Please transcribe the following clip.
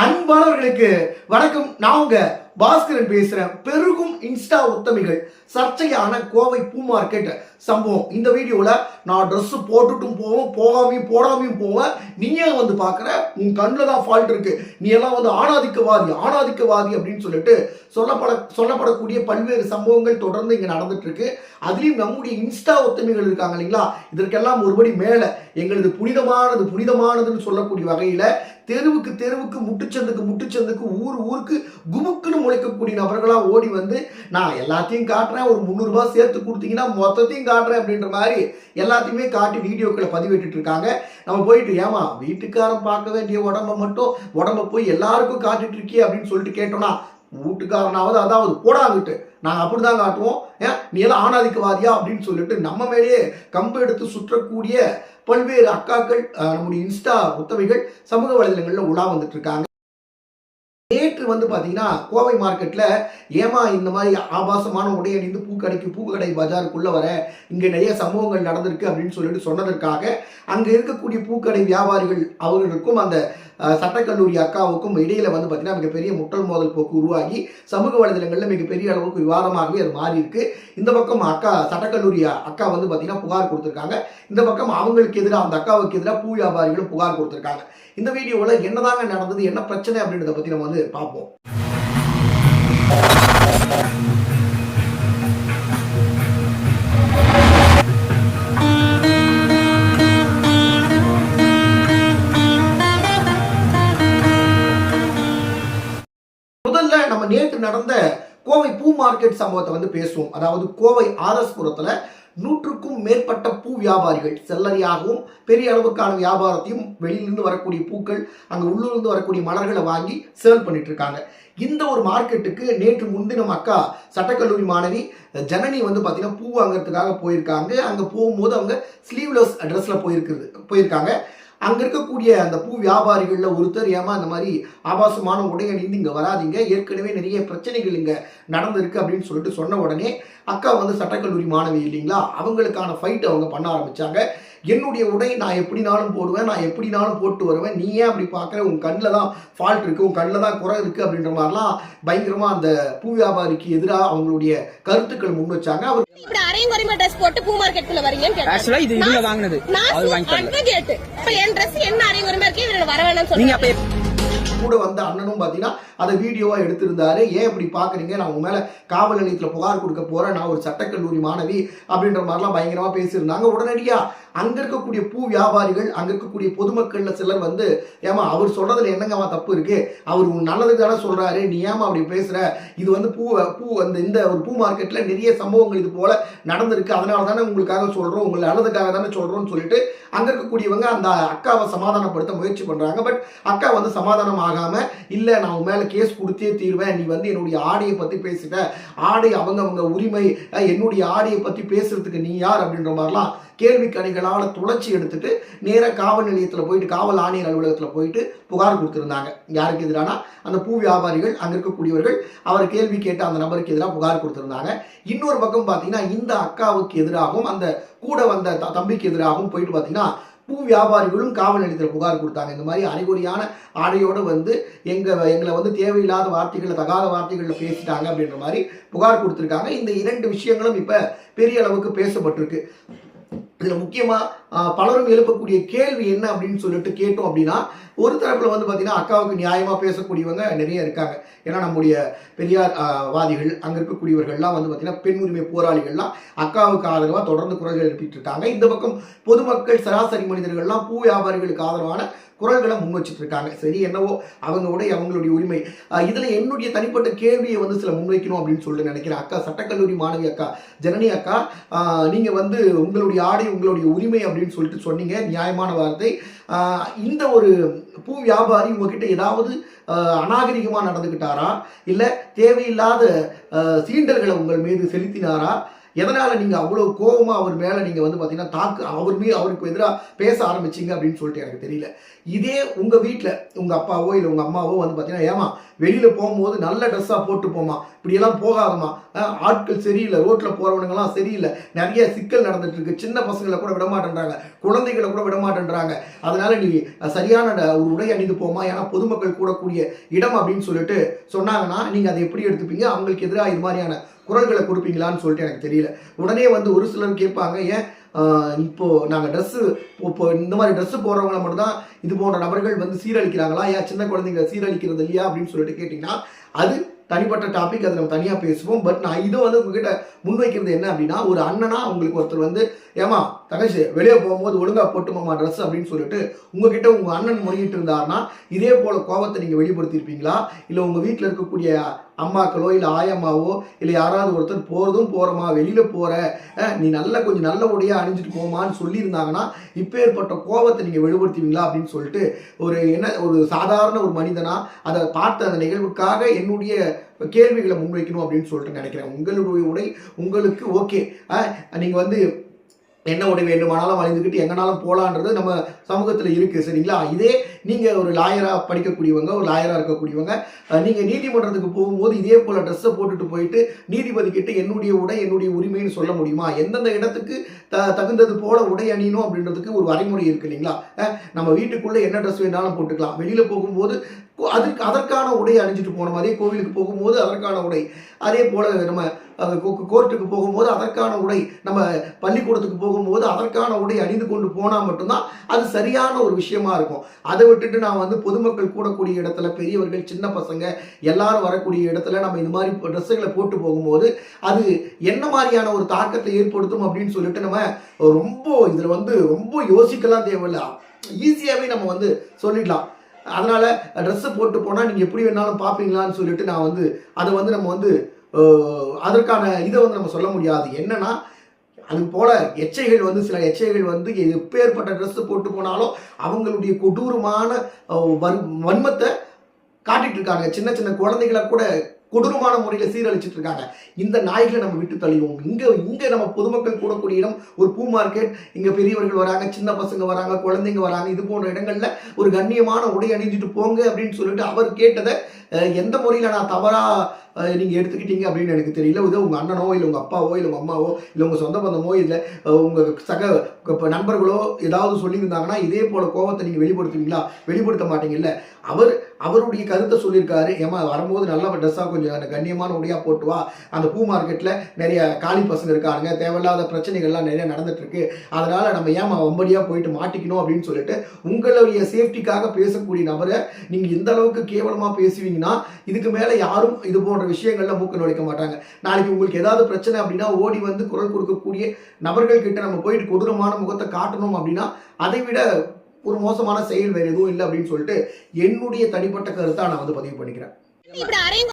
அன்பானவர்களுக்கு வணக்கம். நான் உங்க பாஸ்கரன் பேசுகிறேன் பெருகும் இன்ஸ்டா உத்தமிகள் சர்ச்சையான கோவை பூ மார்க்கெட் சம்பவம். இந்த வீடியோல நான் ட்ரெஸ்ஸு போட்டுட்டும் போவோம் போகாமையும் போடாமையும் போவேன் நீயே வந்து பார்க்குற உன் கண்ணில் தான் ஃபால்ட் இருக்கு. நீ எல்லாம் வந்து ஆணாதிக்கவாதி ஆணாதிக்கவாதி அப்படின்னு சொல்லிட்டு சொல்லப்பட சொல்லப்படக்கூடிய பல்வேறு சம்பவங்கள் தொடர்ந்து இங்கே நடந்துட்டு இருக்கு அதுலேயும் நம்முடைய இன்ஸ்டா ஒத்துமைகள் இருக்காங்க இல்லைங்களா? இதற்கெல்லாம் ஒருபடி மேலே எங்களது புனிதமானது புனிதமானதுன்னு சொல்லக்கூடிய வகையில் தெருவுக்கு தெருவுக்கு முட்டுச்சந்துக்கு முட்டுச்சந்துக்கு ஊர் ஊருக்கு குமுக்குன்னு முளைக்கக்கூடிய நபர்களாக ஓடி வந்து நான் எல்லாத்தையும் காட்டுறேன் ஒரு முந்நூறுரூபா சேர்த்து கொடுத்தீங்கன்னா மொத்தத்தையும் காட்டுறேன் அப்படின்ற மாதிரி எல்லாத்தையுமே காட்டி வீடியோக்களை பதிவிட்டு இருக்காங்க. நம்ம போயிட்டு ஏமா வீட்டுக்காரன் பார்க்க வேண்டிய உடம்ப மட்டும் உடம்ப போய் எல்லாருக்கும் காட்டிட்டு இருக்கியே அப்படின்னு சொல்லிட்டு கேட்டோம்னா வீட்டுக்காரனாவது அதாவது போடாங்கிட்டு நாங்கள் அப்படி தான் காட்டுவோம். ஏன் நீ எல்லாம் ஆணாதிக்கவாதியா? அப்படின்னு சொல்லிட்டு நம்ம மேலேயே கம்பு எடுத்து சுற்றக்கூடிய பல்வேறு அக்காக்கள் நம்முடைய இன்ஸ்டா உத்தமைகள் சமூக வலைதளங்களில் உலா வந்துட்டு இருக்காங்க. நேற்று வந்து பார்த்தீங்கன்னா கோவை மார்க்கெட்டில் ஏமா இந்த மாதிரி ஆபாசமான உடை அணிந்து பூக்கடைக்கு பூக்கடை பஜாருக்குள்ளே வர இங்கே நிறைய சம்பவங்கள் நடந்திருக்கு அப்படின்னு சொல்லிட்டு சொன்னதற்காக அங்கே இருக்கக்கூடிய பூக்கடை வியாபாரிகள் அவர்களுக்கும் அந்த சட்டக்கல்லூரி அக்காவுக்கும் இடையில வந்து பார்த்தீங்கன்னா மிகப்பெரிய முட்டல் மோதல் போக்கு உருவாகி சமூக வலைதளங்களில் மிகப்பெரிய அளவுக்கு விவாதமாகவே அது மாறி இருக்கு இந்த பக்கம் அக்கா சட்டக்கல்லூரி அக்கா வந்து பார்த்தீங்கன்னா புகார் கொடுத்துருக்காங்க. இந்த பக்கம் அவங்களுக்கு எதிராக அந்த அக்காவுக்கு எதிராக பூ வியாபாரிகளும் புகார் கொடுத்துருக்காங்க. இந்த வீடியோவில் என்னதாங்க நடந்தது என்ன பிரச்சனை அப்படின்றத பற்றி நம்ம வந்து பார்ப்போம். நம்ம நேற்று நடந்த கோவை பூ மார்க்கெட் சம்பவத்தை வந்து பேசுவோம். அதாவது கோவை ஆர்எஸ்புரத்தில் நூற்றுக்கும் மேற்பட்ட பூ வியாபாரிகள் செல்லறியாகவும் பெரிய அளவுக்கான வியாபாரத்தையும் வெளியிலிருந்து வரக்கூடிய பூக்கள் அங்கே உள்ளூர்ந்து வரக்கூடிய மலர்களை வாங்கி சேல் பண்ணிட்டு இருக்காங்க. இந்த ஒரு மார்க்கெட்டுக்கு நேற்று முன்தினம் அக்கா சட்டக்கல்லூரி மாணவி ஜனனி வந்து பார்த்தீங்கன்னா பூ வாங்குறதுக்காக போயிருக்காங்க. அங்கே போகும்போது அவங்க ஸ்லீவ்லெஸ் ட்ரெஸ்ஸில் போயிருக்கிறது போயிருக்காங்க. அங்கே இருக்கக்கூடிய அந்த பூ வியாபாரிகளில் ஒருத்தர் ஏமா இந்த மாதிரி ஆபாசமான உடை அணிந்து இங்கே வராதீங்க. ஏற்கனவே நிறைய பிரச்சனைகள் இங்கே நடந்திருக்கு அப்படின்னு சொல்லிட்டு சொன்ன உடனே அக்கா வந்து சட்டக்கல்லூரி மாணவி இல்லைங்களா? அவங்களுக்கான ஃபைட் அவங்க பண்ண ஆரம்பிச்சாங்க. என்னுடைய உடை நான் எப்படினாலும் போடுவேன் நான் எப்படினாலும் போட்டு வருவேன். நீ ஏன் அப்படி பார்க்குற? உன் கண்ணில் தான் ஃபால்ட் இருக்குது உன் கண்ணில் தான் குறை இருக்குது அப்படின்ற மாதிரிலாம் பயங்கரமாக அந்த பூ வியாபாரிக்கு எதிராக அவங்களுடைய கருத்துக்கள் முன் வச்சாங்க. அவர் ட்ரெஸ் போட்டு பூ மார்க்கெட்டுக்குள்ள வரீங்கன்னு இது வாங்கினது. இப்ப என் என்ன அரையும் இருக்கு வர வேணாம்னு அப்ப கூட வந்த அண்ணனும் பார்த்தீங்கன்னா அதை வீடியோவாக எடுத்திருந்தாரு. ஏன் இப்படி பார்க்குறீங்க? நான் உங்க மேலே காவல் நிலையத்தில் புகார் கொடுக்க போகிறேன் நான் ஒரு சட்டக்கல்லூரி மாணவி அப்படின்ற மாதிரிலாம் பயங்கரமாக பேசியிருந்தாங்க. உடனடியாக அங்கே இருக்கக்கூடிய பூ வியாபாரிகள் அங்கே இருக்கக்கூடிய பொதுமக்கள்ல சிலர் வந்து ஏமா அவர் சொல்றதுல என்னங்கம்மா தப்பு இருக்கு? அவர் உன் நல்லதுக்கு தானே சொல்றாரு நீ ஏமா அப்படி பேசுற? இது வந்து பூ பூ அந்த இந்த ஒரு பூ மார்க்கெட்டில் நிறைய சம்பவங்கள் இது போல நடந்திருக்கு. அதனால தானே உங்களுக்காக சொல்றோம் உங்களை நல்லதுக்காக தானே சொல்றோம்னு சொல்லிட்டு அங்க இருக்கக்கூடியவங்க அந்த அக்காவை சமாதானப்படுத்த முயற்சி பண்றாங்க. பட் அக்கா வந்து சமாதானம் ஆகாம இல்ல நான் உன் மேல கேஸ் கொடுத்தே தீர்வேன். நீ வந்து என்னுடைய ஆடையை பத்தி பேசிட்ட. ஆடை அவங்க அவங்க உரிமை என்னுடைய ஆடையை பத்தி பேசுறதுக்கு நீ யார்? அப்படின்ற மாதிரிலாம் கேள்வி கணிகளால் துளைச்சி எடுத்துட்டு நேராக காவல் நிலையத்தில் போயிட்டு காவல் ஆணையர் அலுவலகத்தில் போயிட்டு புகார் கொடுத்துருந்தாங்க. யாருக்கு எதிரானா? அந்த பூ வியாபாரிகள் அங்கே இருக்கக்கூடியவர்கள் அவர் கேள்வி கேட்ட அந்த நபருக்கு எதிராக புகார் கொடுத்துருந்தாங்க. இன்னொரு பக்கம் பார்த்தீங்கன்னா இந்த அக்காவுக்கு எதிராகவும் அந்த கூட வந்த த- தம்பிக்கு எதிராகவும் போயிட்டு பார்த்தீங்கன்னா பூ வியாபாரிகளும் காவல் நிலையத்தில் புகார் கொடுத்தாங்க. இந்த மாதிரி அறிகுறியான ஆடையோடு வந்து எங்கள் எங்களை வந்து தேவையில்லாத வார்த்தைகளில் தகாத வார்த்தைகளில் பேசிட்டாங்க அப்படின்ற மாதிரி புகார் கொடுத்துருக்காங்க. இந்த இரண்டு விஷயங்களும் இப்போ பெரிய அளவுக்கு பேசப்பட்டிருக்கு. இதில் முக்கியமாக பலரும் எழுப்பக்கூடிய கேள்வி என்ன அப்படின்னு சொல்லிட்டு கேட்டோம் அப்படின்னா ஒரு தரப்பில் வந்து பார்த்தீங்கன்னா அக்காவுக்கு நியாயமாக பேசக்கூடியவங்க நிறைய இருக்காங்க. ஏன்னா நம்முடைய பெரியார் வாதிகள் அங்கே இருக்கக்கூடியவர்கள்லாம் வந்து பார்த்தீங்கன்னா பெண் உரிமை போராளிகள்லாம் அக்காவுக்கு ஆதரவாக தொடர்ந்து குரல்கள் எழுப்பிட்டு இருக்காங்க. இந்த பக்கம் பொதுமக்கள் சராசரி மனிதர்கள்லாம் பூ வியாபாரிகளுக்கு ஆதரவான குரல்களை முன் வச்சுட்டு இருக்காங்க சரி என்னவோ அவங்க அவங்களுடைய உரிமை. இதில் இதுல என்னுடைய தனிப்பட்ட கேள்வியை வந்து சில முன்வைக்கணும் அப்படின்னு சொல்லிட்டு நினைக்கிறேன். அக்கா சட்டக்கல்லூரி மாணவி அக்கா ஜனனி அக்கா நீங்கள் நீங்க வந்து உங்களுடைய ஆடை உங்களுடைய உரிமை அப்படின்னு சொல்லிட்டு சொன்னீங்க. நியாயமான வார்த்தை. இந்த ஒரு பூ வியாபாரி உங்ககிட்ட ஏதாவது அநாகரிகமாக நடந்துக்கிட்டாரா இல்லை தேவையில்லாத சீண்டல்களை உங்கள் மீது செலுத்தினாரா? எதனால் நீங்கள் அவ்வளோ கோபமாக அவர் மேலே நீங்கள் வந்து பார்த்தீங்கன்னா தாக்கு அவர் மீது அவருக்கு எதிராக பேச ஆரம்பிச்சீங்க அப்படின்னு சொல்லிட்டு எனக்கு தெரியல. இதே உங்க வீட்டில் உங்க அப்பாவோ இல்லை உங்க அம்மாவோ வந்து பார்த்தீங்கன்னா ஏமா வெளியில போகும்போது நல்ல ட்ரெஸ்ஸாக போட்டு போமா இப்படியெல்லாம் போகாதமா ஆட்கள் சரியில்லை. ரோட்டில் போகிறவனுங்கெல்லாம் சரியில்லை. நிறைய சிக்கல் நடந்துட்டு இருக்கு சின்ன பசங்களை கூட விடமாட்டேன்றாங்க. குழந்தைகளை கூட விடமாட்டேன்றாங்க. அதனால நீ சரியான ஒரு உடை அணிந்து போமா ஏன்னா பொதுமக்கள் கூடக்கூடிய இடம் அப்படின்னு சொல்லிட்டு சொன்னாங்கன்னா நீங்க அதை எப்படி எடுத்துப்பீங்க? அவங்களுக்கு எதிராக இது மாதிரியான குரல்களை கொடுப்பீங்களான்னு சொல்லிட்டு எனக்கு தெரியல. உடனே வந்து ஒரு சிலர் கேட்பாங்க ஏன் இப்போது நாங்கள் ட்ரெஸ்ஸு இப்போ இந்த மாதிரி ட்ரெஸ்ஸு போடுறவங்கள மட்டும்தான் இது போன்ற நபர்கள் வந்து சீரழிக்கிறாங்களா? ஏன் சின்ன குழந்தைங்க சீரழிக்கிறது இல்லையா? அப்படின்னு சொல்லிட்டு கேட்டிங்கன்னா அது தனிப்பட்ட டாபிக் அதை நம்ம தனியாக பேசுவோம். பட் நான் இது வந்து உங்ககிட்ட முன்வைக்கிறது என்ன அப்படின்னா ஒரு அண்ணனா உங்களுக்கு ஒருத்தர் வந்து ஏமா தங்கச்சி வெளியே போகும்போது ஒழுங்கா போட்டுமாமா ட்ரெஸ் அப்படின்னு சொல்லிட்டு உங்ககிட்ட உங்கள் அண்ணன் முறையிட்டு இருந்தாருன்னா இதே போல் கோவத்தை நீங்கள் வெளிப்படுத்தியிருப்பீங்களா? இல்லை உங்கள் வீட்டில் இருக்கக்கூடிய அம்மாக்களோ இல்லை ஆயம்மாவோ இல்லை யாராவது ஒருத்தர் போகிறதும் போகிறோமா வெளியில் போகிற நீ நல்ல கொஞ்சம் நல்ல உடையாக அணிஞ்சிட்டு போமான்னு சொல்லியிருந்தாங்கன்னா இப்போ ஏற்பட்ட கோபத்தை நீங்கள் வெளிப்படுத்துவீங்களா அப்படின்னு சொல்லிட்டு ஒரு என்ன ஒரு சாதாரண ஒரு மனிதனா அதை பார்த்த அந்த நிகழ்வுக்காக என்னுடைய கேள்விகளை முன்வைக்கணும் அப்படின்னு சொல்லிட்டு நினைக்கிறேன். உங்களுடைய உடை உங்களுக்கு ஓகே நீங்கள் வந்து என்ன உடை வேண்டுமானாலும் அணிந்துக்கிட்டு எங்கனாலும் போகலான்றது நம்ம சமூகத்தில் இருக்குது சரிங்களா? இதே நீங்கள் ஒரு லாயராக படிக்கக்கூடியவங்க ஒரு லாயராக இருக்கக்கூடியவங்க நீங்கள் நீதிமன்றத்துக்கு போகும்போது இதே போல ட்ரெஸ்ஸை போட்டுட்டு போயிட்டு நீதிபதி கிட்ட என்னுடைய உடை என்னுடைய உரிமைன்னு சொல்ல முடியுமா? எந்தெந்த இடத்துக்கு த தகுந்தது போல் உடை அணியணும் அப்படின்றதுக்கு ஒரு வரைமுறை இருக்குது இல்லைங்களா? நம்ம வீட்டுக்குள்ளே என்ன ட்ரெஸ் வேணாலும் போட்டுக்கலாம். வெளியில் போகும்போது அதுக்கு அதற்கான உடை அணிஞ்சிட்டு போனோம் அதே கோவிலுக்கு போகும்போது அதற்கான உடை. அதே போல் நம்ம கோ- கோர்ட்டுக்கு போகும்போது அதற்கான உடை. நம்ம பள்ளிக்கூடத்துக்கு போகும்போது அதற்கான உடை அணிந்து கொண்டு போனால் மட்டும்தான் அது சரியான ஒரு விஷயமா இருக்கும். அதை விட்டுட்டு நான் வந்து பொதுமக்கள் கூடக்கூடிய இடத்துல பெரியவர்கள் சின்ன பசங்க எல்லாரும் வரக்கூடிய இடத்துல நம்ம இந்த மாதிரி ட்ரெஸ்ஸுகளை போட்டு போகும்போது அது என்ன மாதிரியான ஒரு தாக்கத்தை ஏற்படுத்தும் அப்படின்னு சொல்லிட்டு நம்ம ரொம்ப இதில் வந்து ரொம்ப யோசிக்கலாம் தேவையில்ல. ஈஸியாகவே நம்ம வந்து சொல்லிடலாம். அதனால் ட்ரெஸ்ஸு போட்டு போனால் நீங்கள் எப்படி வேணாலும் பார்ப்பீங்களான்னு சொல்லிட்டு நான் வந்து அதை வந்து நம்ம வந்து அதற்கான இதை வந்து நம்ம சொல்ல முடியாது. என்னன்னா அது போல எச்சைகள் வந்து சில எச்சைகள் வந்து எப்பேற்பட்ட ட்ரெஸ்ஸு போட்டு போனாலும் அவங்களுடைய கொடூரமான வன் வன்மத்தை காட்டிட்டு இருக்காங்க. சின்ன சின்ன குழந்தைகளை கூட கொடூரமான முறையில் சீரழிச்சிட்டு இருக்காங்க இந்த நாய்களை நம்ம விட்டு தள்ளிடுவோம். இங்கே இங்கே நம்ம பொதுமக்கள் கூடக்கூடிய இடம் ஒரு பூ மார்க்கெட் இங்கே பெரியவர்கள் வராங்க சின்ன பசங்க வராங்க குழந்தைங்க வராங்க இது போன்ற இடங்களில் ஒரு கண்ணியமான உடை அணிஞ்சிட்டு போங்க அப்படின்னு சொல்லிட்டு அவர் கேட்டதை எந்த முறையில் நான் தவறாக நீங்கள் எடுத்துக்கிட்டீங்க அப்படின்னு எனக்கு தெரியல. இது உங்கள் அண்ணனோ இல்லை உங்கள் அப்பாவோ இல்லை உங்கள் அம்மாவோ இல்லை உங்கள் சொந்த பந்தமோ இல்லை உங்கள் சக இப்போ நண்பர்களோ ஏதாவது சொல்லியிருந்தாங்கன்னா இதே போல் கோவத்தை நீங்கள் வெளிப்படுத்துவீங்களா? வெளிப்படுத்த மாட்டீங்கல்ல. அவர் அவருடைய கருத்தை சொல்லியிருக்காரு. ஏமா வரும்போது நல்ல ட்ரெஸ்ஸாக கொஞ்சம் அந்த கண்ணியமான உடையாக போட்டு வா. அந்த பூ மார்க்கெட்டில் நிறைய காலி பசங்க இருக்காங்க தேவையில்லாத பிரச்சனைகள்லாம் நிறைய நடந்துட்டுருக்கு. அதனால் நம்ம ஏமா வம்படியாக போயிட்டு மாட்டிக்கணும் அப்படின்னு சொல்லிட்டு உங்களுடைய சேஃப்டிக்காக பேசக்கூடிய நபரை நீங்கள் இந்த அளவுக்கு பேசுவீங்க பேசுவீங்கன்னா இதுக்கு மேலே யாரும் இது போன்ற விஷயங்களில் மூக்க நுழைக்க மாட்டாங்க. நாளைக்கு உங்களுக்கு ஏதாவது பிரச்சனை அப்படின்னா ஓடி வந்து குரல் கொடுக்கக்கூடிய நபர்கள் கிட்ட நம்ம போயிட்டு கொடூரமான முகத்தை காட்டணும் அப்படின்னா அதை விட ஒரு மோசமான செயல் வேறு எதுவும் இல்லை அப்படின்னு சொல்லிட்டு என்னுடைய தனிப்பட்ட கருத்தை நான் வந்து பதிவு பண்ணிக்கிறேன்.